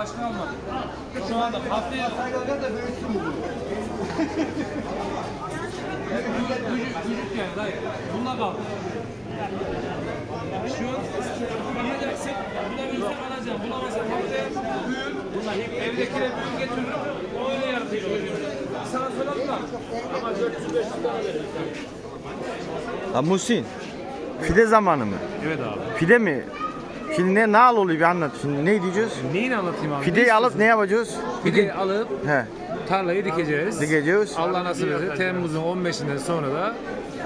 başka almadım. Şu anda haftaya Gücük, gücük yani dayı. Bununla kal. Şu an bulacaksın. Bulabilirsen alacaksın. Bulamazsan haftaya büyür. Bunlar hep evdekine büyür getiririm. O öyle yaratıyor. Sana söyledim da. Ama 400-500 lira verir. Lan Muhsin. Fide zamanı mı? Evet abi. Fide mi? Şimdi ne nal oluyor bir anlat. Şimdi ne diyeceğiz? Neyini anlatayım abi? Fideyi alıp ne yapacağız? Fideyi alıp He. tarlayı dikeceğiz. Dikeceğiz. Allah nasip eder. Temmuz'un 15'inden sonra da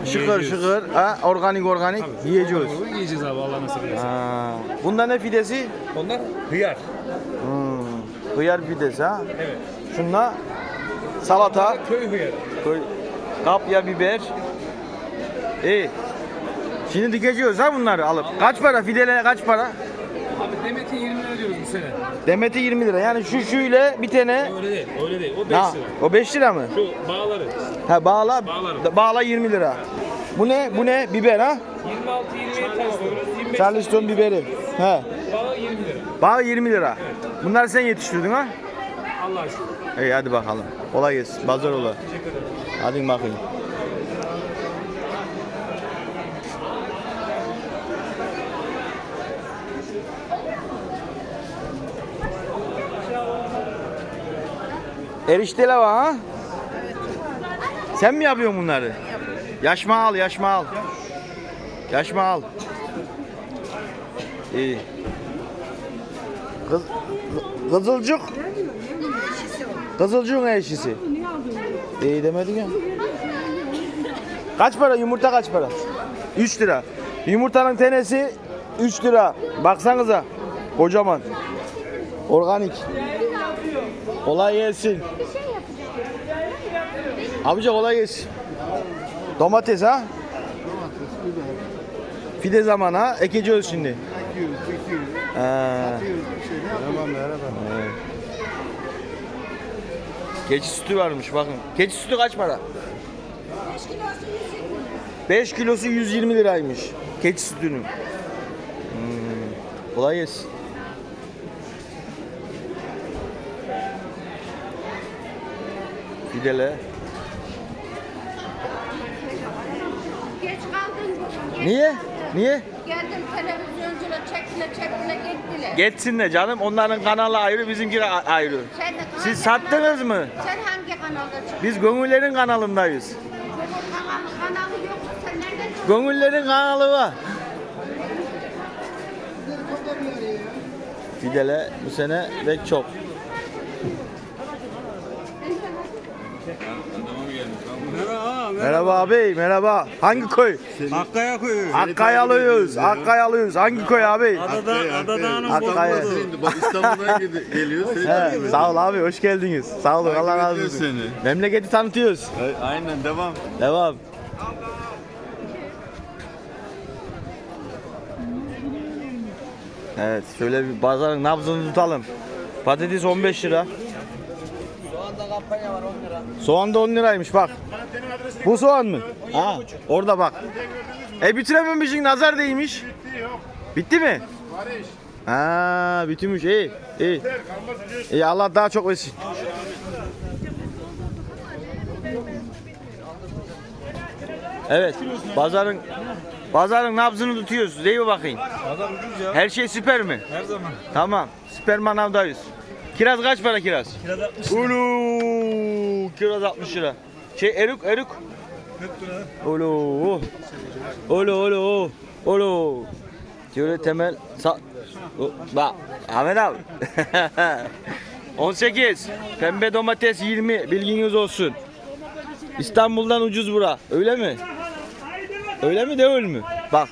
Şıkır yiyeceğiz. şıkır. Ha, organik organik yiyeceğiz. Bunu yiyeceğiz abi Allah nasip ederse. Ha. Bunda ne fidesi? Onlar hıyar. Hmm. Hıyar fidesi ha. Evet. Şunla salata, Köy hıyarı. koy- kapya biber. İyi. Şimdi dikeceğiz ha bunları alıp. Kaç para? Fidelere kaç para? Abi Demet'e 20 lira diyoruz bu sene. Demeti 20 lira. Yani şu şuyla bir tane. Öyle değil, öyle değil. O 5 Ha, lira. o 5 lira mı? Şu bağları. Ha bağla. Bağlarım. Bağla 20 lira. Bu ne? Bu ne? Biber ha? 26 27 tane koyuyoruz. 25 Charleston biberi. He. Bağı 20 lira. Bağ 20 lira. Bunları sen yetiştirdin ha? Allah aşkına. İyi hadi bakalım. Kolay gelsin. Pazar ola. Hadi bakayım. Erişteler var ha? Sen mi yapıyorsun bunları? Yaşma al, yaşma al. Yaşma al. İyi. Kız, kızılcık. Kızılcığın eşisi. İyi demedin ya. Kaç para yumurta kaç para? 3 lira. Yumurtanın tanesi 3 lira. Baksanıza. Kocaman. Organik. Kolay gelsin. Abica kolay gelsin. Domates ha? Fide zamanı ha? Ekeceğiz şimdi. Ha. Tamam merhaba. Keçi sütü varmış bakın. Keçi sütü kaç para? 5 kilosu 120 liraymış. Keçi sütünün. Hmm. Kolay gelsin. Fidele. Geç kaldın. Geç Niye? kaldın. Niye? Geldim televizyoncular çektiler çektiler gittiler. Geçsinler canım. Onların kanalı ayrı, bizimki ayrı. Sen de hangi Siz sattınız kanal- mı? Sen hangi kanalda çıktın? Biz Gönüllerin kanalındayız. Bunun kanalı, kanalı yok. Sen nereden çıktın? Gönüllerin kanalı var. Fidele bu sene pek çok. Merhaba abi, merhaba. Hangi köy? Hakkaya koyuyor. Akkayalıyız, Akkayalıyız. Hangi köy abi? Adada, Adadağ'ın Akkaya. Bak İstanbul'dan gidi- geliyor. Seni He, sağ ol abi, hoş geldiniz. Sağ olun, Allah razı ediyoruz olsun. seni. Memleketi tanıtıyoruz. ediyor. Aynen devam. Devam. Evet, şöyle bir pazarın nabzını tutalım. Patates 15 lira. Kampanya var 10 lira. Soğan da 10 liraymış bak. Bu soğan mı? Ha, orada bak. E bitirememişsin nazar değmiş. Bitti yok. Bitti mi? Ha, bitirmiş. İyi, iyi. İyi Allah daha çok versin. Evet. Pazarın pazarın nabzını tutuyoruz. Değil mi bakayım? Pazar ucuz ya. Her şey süper mi? Her zaman. Tamam. Süper manavdayız. Kiraz kaç para kiraz? Kiraz 60 Ulu kiraz 60 lira. Şey eruk eruk. 40 lira. Ulu. Ulu ulu. Ulu. Şöyle temel sa Bak Ahmet abi. 18. Pembe domates 20. Bilginiz olsun. İstanbul'dan ucuz bura. Öyle mi? Öyle mi değil mi? Bak.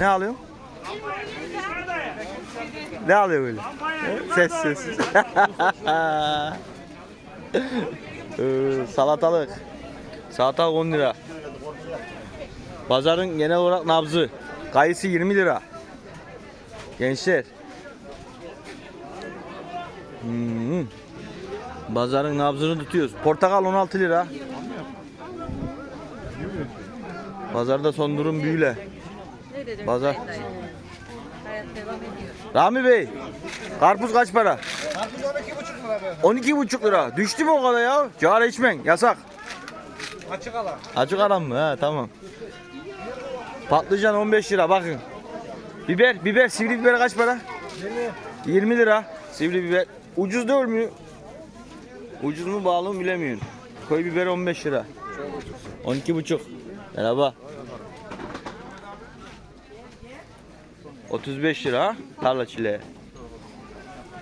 Ne alıyorsun? Ne alıyor böyle? Ses ses. Ee, salatalık. Salatalık 10 lira. Pazarın genel olarak nabzı. Kayısı 20 lira. Gençler. Hmm. Pazarın nabzını tutuyoruz. Portakal 16 lira. Pazarda son durum büyüle. Pazar. Devam ediyor. Rami Bey, karpuz kaç para? Karpuz 12,5 lira. 12,5 lira. Düştü mü o kadar ya? Cigara içmen, yasak. Açık alan. Açık aram mı? Ha tamam. Patlıcan 15 lira bakın. Biber, biber, sivri biber kaç para? 20. 20 lira. Sivri biber. Ucuz değil mi? Ucuz mu bağlı mı bilemiyorum. Koy biber 15 lira. 12 buçuk. Merhaba. 35 lira tarla çileği.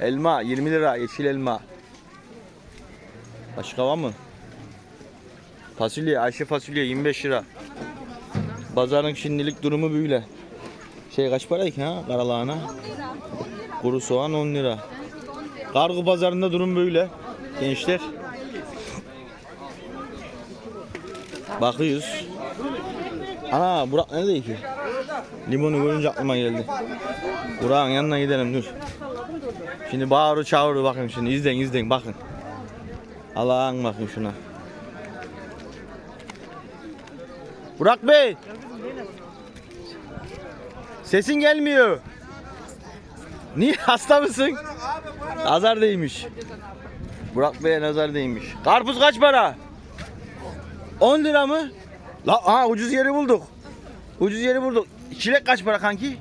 Elma 20 lira yeşil elma. Başka var mı? Fasulye, Ayşe fasulye 25 lira. Pazarın şimdilik durumu böyle. Şey kaç para ki ha karalahana? Kuru soğan 10 lira. Kargo pazarında durum böyle. Gençler. Bakıyoruz. Ana Burak nerede ki? Limonu görünce aklıma geldi. Burak'ın yanına gidelim dur. Şimdi bağırı çağırı bakın şimdi izleyin izleyin bakın. Allah'ın bakın şuna. Burak Bey. Sesin gelmiyor. Niye hasta mısın? Nazar değmiş. Burak Bey'e nazar değmiş. Karpuz kaç para? 10 lira mı? La aa ucuz yeri bulduk. Ucuz yeri bulduk. Çilek kaç para kanki?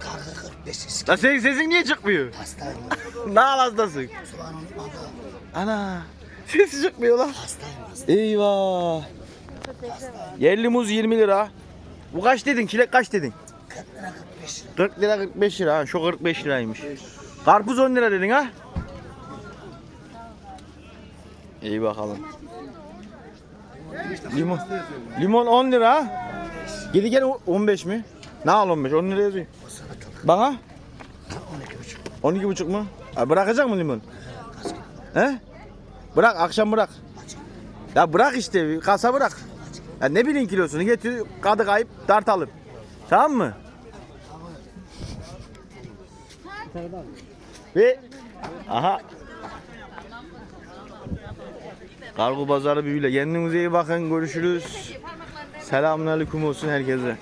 Kargı 45 isk. La senin sesin niye çıkmıyor? Hastayım. ne hastasın? Soğan unutmadı. Ana. Sesi çıkmıyor lan. Hastayım hasta. Eyvah. Yerli muz 20 lira. Bu kaç dedin? Çilek kaç dedin? 40 lira 45 lira. 40 lira 45 lira. ha. Şu 45 liraymış. Karpuz 10 lira dedin ha? İyi bakalım. Limon. Limon 10 lira. Gidi gel 15 mi? Ne al 15? 10 lira yazıyor. Bana? 12 buçuk mu? Bırakacak mı limon? He? Bırak akşam bırak. Ya bırak işte kasa bırak. Ya ne bileyim kilosunu getir kadı kayıp tartalım. Tamam mı? Ve aha Kargo pazarı böyle. Kendinize iyi bakın. Görüşürüz. Selamünaleyküm olsun herkese.